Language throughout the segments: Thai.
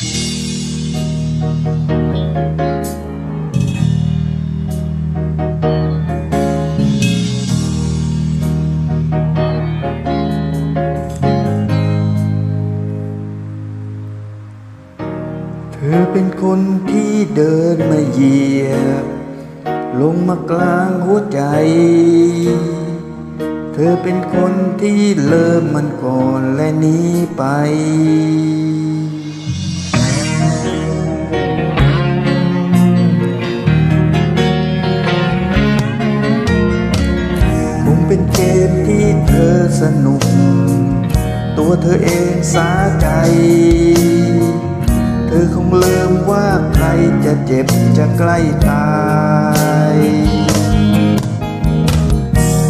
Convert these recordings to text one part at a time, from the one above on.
เธอเป็นคนที่เดินมาเหยียบ ลงมากลางหัวใจ เธอเป็นคนที่เริ่มมันก่อนและหนี้ไป เป็นเกมที่เธอสนุก ตัวเธอเองสาใจ เธอคงลืมว่าใครจะเจ็บจะใกล้ตาย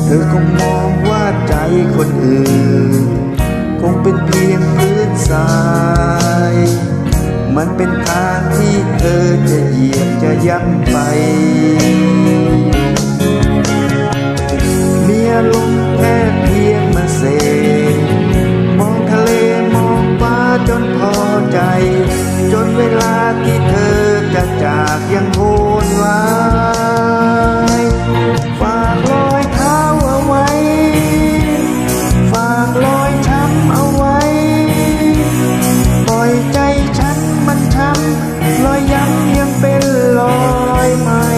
เธอคงมองว่าใจคนอื่น คงเป็นเพียงพื้นทราย มันเป็นทางที่เธอจะเหยียบจะย่ำไป มีอารมแค่เพียงมาเสพมองทะเลมองฟ้าจนพอใจ จนเวลาที่เธอจะจากยังโหดร้ายฝากรอยเท้าเอาไว้ ฝากรอยช้ำเอาไว้ ปล่อยใจฉันมันช้ำรอยย้ำยังเป็นรอยใหม่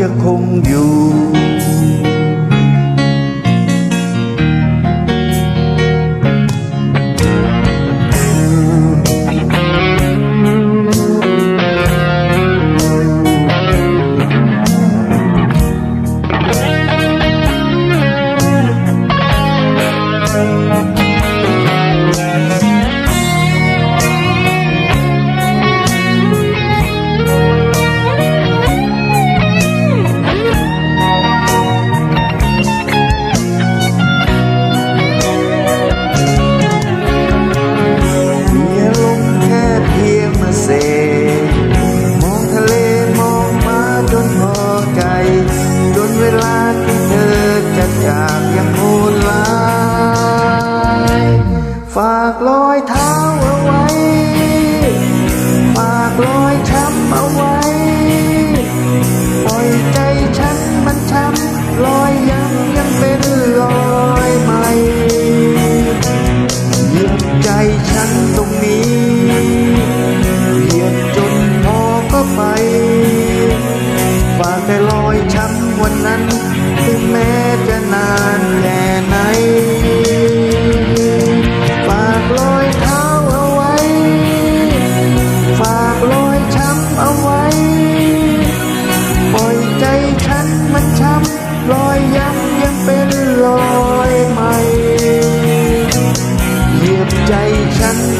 จะคงอยู่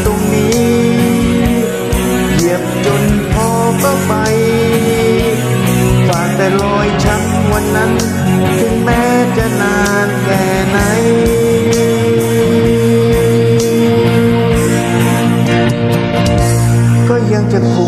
ตรงนี้เหยียบจนพอก็ไปฝากแต่รอยช้ำวันนั้น ถึงแม้จะนานแค่ไหนก็ยังจะคง